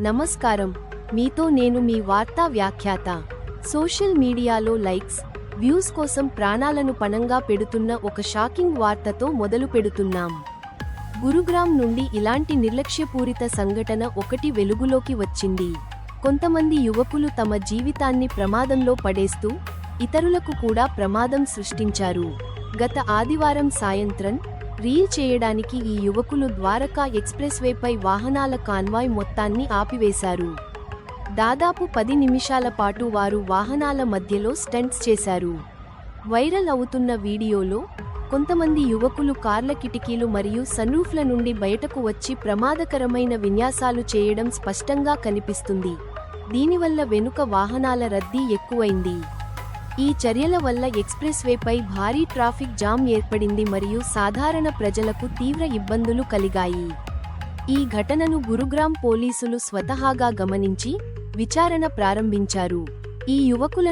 నమస్కారం. మీతో నేను మీ వార్తా వ్యాఖ్యాత. సోషల్ మీడియాలో లైక్స్ వ్యూస్ కోసం ప్రాణాలను పణంగా పెడుతున్న ఒక షాకింగ్ వార్తతో మొదలు పెడుతున్నాం. గురుగ్రామ్ నుండి ఇలాంటి నిర్లక్ష్యపూరిత సంఘటన ఒకటి వెలుగులోకి వచ్చింది. కొంతమంది యువకులు తమ జీవితాన్ని ప్రమాదంలో పడేస్తూ ఇతరులకు కూడా ప్రమాదం సృష్టించారు. గత ఆదివారం సాయంత్రం రీల్ చేయడానికి ఈ యువకులు ద్వారకా ఎక్స్ప్రెస్ వేపై వాహనాల కాన్వాయ్ మొత్తాన్ని ఆపివేశారు. దాదాపు పది నిమిషాల పాటు వారు వాహనాల మధ్యలో స్టంట్స్ చేశారు. వైరల్ అవుతున్న వీడియోలో కొంతమంది యువకులు కార్ల కిటికీలు మరియు సన్రూఫ్ల నుండి బయటకు వచ్చి ప్రమాదకరమైన విన్యాసాలు చేయడం స్పష్టంగా కనిపిస్తుంది. దీనివల్ల వెనుక వాహనాల రద్దీ ఎక్కువైంది. ఈ చర్యల వల్ల ఎక్స్ప్రెస్ వేపై భారీ ట్రాఫిక్ జామ్ ఏర్పడింది మరియు సాధారణ ప్రజలకు తీవ్ర ఇబ్బందులు కలిగాయి. ఈ ఘటనను గురుగ్రామ్ పోలీసులు స్వతహాగా గమనించి విచారణ ప్రారంభించారు. ఈ యువకుల